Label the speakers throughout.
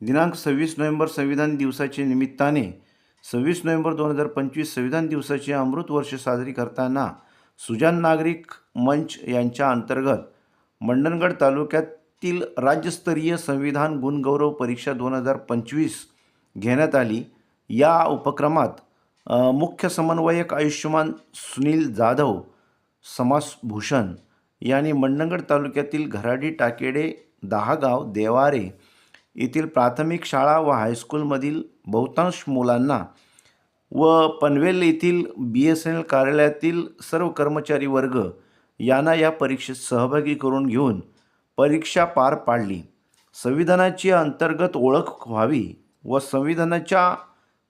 Speaker 1: दिनांक सव्वीस नोव्हेंबर संविधान दिवसाच्या निमित्ताने सव्वीस नोव्हेंबर दोन हजार पंचवीस संविधान दिवसाचे अमृत वर्ष साजरी करताना सुजान नागरिक मंच यांच्या अंतर्गत मंडणगड तालुक्यातील राज्यस्तरीय संविधान गुणगौरव परीक्षा दोन हजार पंचवीस घेण्यात आली. या उपक्रमात मुख्य समन्वयक आयुष्यमान सुनील जाधव समासभूषण यांनी मंडणगड तालुक्यातील घराडी टाकेडे दहागाव देवारे येथील प्राथमिक शाळा व हायस्कूलमधील बहुतांश मुलांना व पनवेल येथील बी एस एन एल कार्यालयातील सर्व कर्मचारी वर्ग यांना या परीक्षेत सहभागी करून घेऊन परीक्षा पार पाडली. संविधानाची अंतर्गत ओळख व्हावी व संविधानाच्या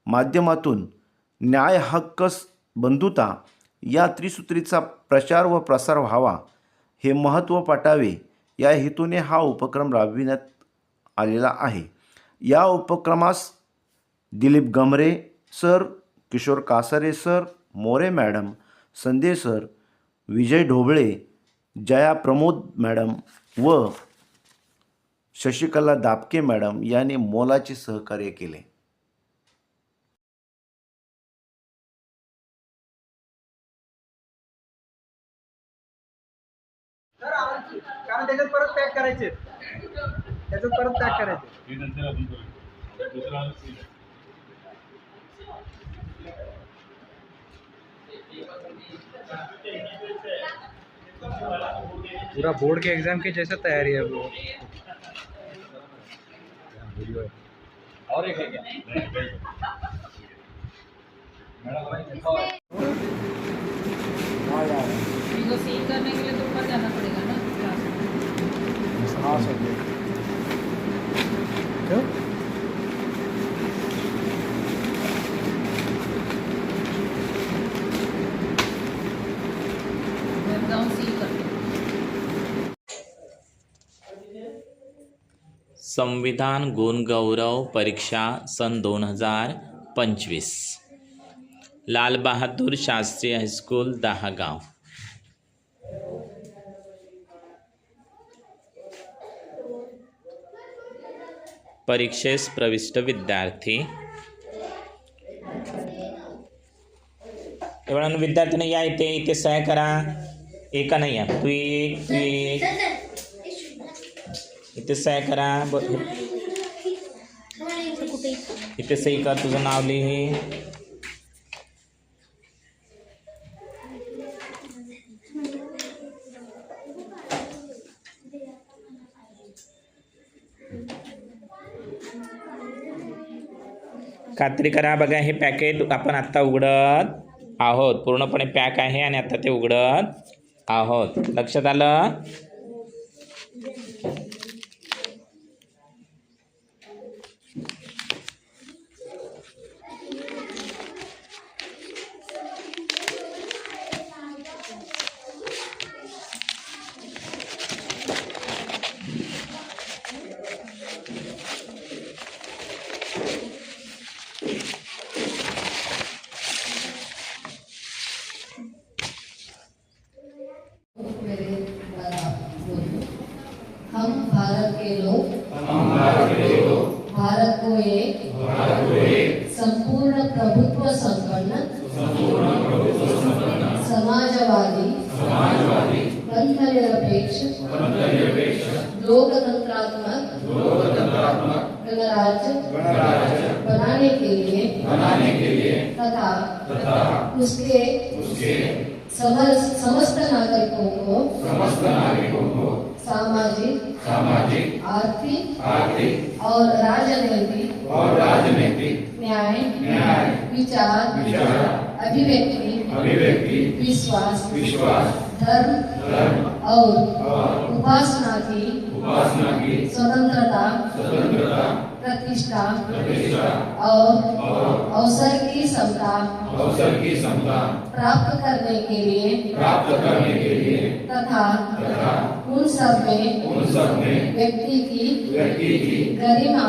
Speaker 1: माध्यमातून न्याय हक्क बंधुता या त्रिसूत्रीचा प्रचार व प्रसार व्हावा हे महत्त्व पटावे या हेतूने हा उपक्रम राबविण्यात आलेला आहे. या उपक्रमास Dilip Gamare sir Kishor Kasare sir More madam Sande sir Vijay Dhoble Jaya Pramod madam व शशिकला दापके मॅडम यांनी मोलाचे सहकार्य केले.
Speaker 2: कारण त्याच्यात परत पॅक करायचे त्याच्यात परत पॅक करायचे?
Speaker 3: हे नंतर आपण करू दुसरा
Speaker 2: पूरा बोर्ड के एग्ज़ाम की जैसे तैयारी है वो।
Speaker 3: और एक है
Speaker 4: करने के लिए तो ऊपर जाना पड़ेगा ना।
Speaker 2: हाँ सर।
Speaker 5: संविधान गुणगौरव परीक्षा सन दोन हजार पंचवीस. Lal Bahadur Shastri high school Dahagaon. परीक्षेस प्रविष्ट विद्यार्थी. एवढा विद्यार्थ्यांनी या इथे इथे सह्या करा. एका नाही या. तू एक तू एक. इथे सह्या करा. ब- इथे सही कर. तुझं नाव लिही. खात्री करा बघा हे पॅकेट आपण आत्ता उघडत आहोत. पूर्णपणे पॅक आहे आणि आता ते उघडत आहोत. लक्षात आलं?
Speaker 6: हम भारत के लोग। हम भारत के लोग। भारत को एक भारत को एक संपूर्ण प्रभुत्व संपन्न संपूर्ण प्रभुत्व संपन्न समाजवादी। समाजवादी। पंथनिरपेक्ष पंथनिरपेक्ष लोकतंत्रात्मक। लोकतंत्रात्मक। गणराज्य। गणराज्य। बनाने के लिए। बनाने के लिए। तथा तथा उसके उसके समस्त नागरिकों को समस्त नागरिकों को सामाजिक सामाजिक आर्थिक आर्थिक और राजनैतिक
Speaker 3: और राजनैतिक
Speaker 6: न्याय
Speaker 3: न्याय,
Speaker 6: विचार
Speaker 3: विचार,
Speaker 6: अभिव्यक्ति
Speaker 3: अभिव्यक्ति
Speaker 6: विश्वास
Speaker 3: विश्वास
Speaker 6: धर्म और उपासना की
Speaker 3: उपासना की
Speaker 6: स्वतंत्रता
Speaker 3: स्वतंत्रता
Speaker 6: प्रतिष्ठा
Speaker 3: प्रतिष्ठा
Speaker 6: और अवसर की समता
Speaker 3: अवसर की क्षमता
Speaker 6: प्राप्त करने के लिए
Speaker 3: प्राप्त करने के लिए
Speaker 6: तथा
Speaker 3: तथा
Speaker 6: उन सब में
Speaker 3: उन सब में
Speaker 6: व्यक्ति की
Speaker 3: व्यक्ति की
Speaker 6: गरिमा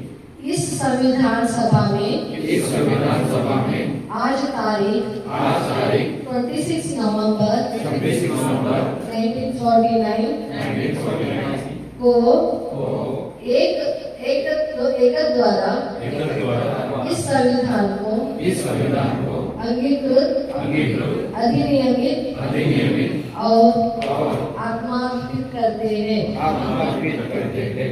Speaker 6: संविधान सभा में इस संविधान सभा में आज तारीख आज तारीख 26 नवंबर 26 नवंबर 1949 को एक एक एक द्वारा इस संविधान को इस संविधान को अंगीकृत अंगीकृत अधिनियमित अधिनियमित और आत्मा करते हैं। आत्मा करते हैं।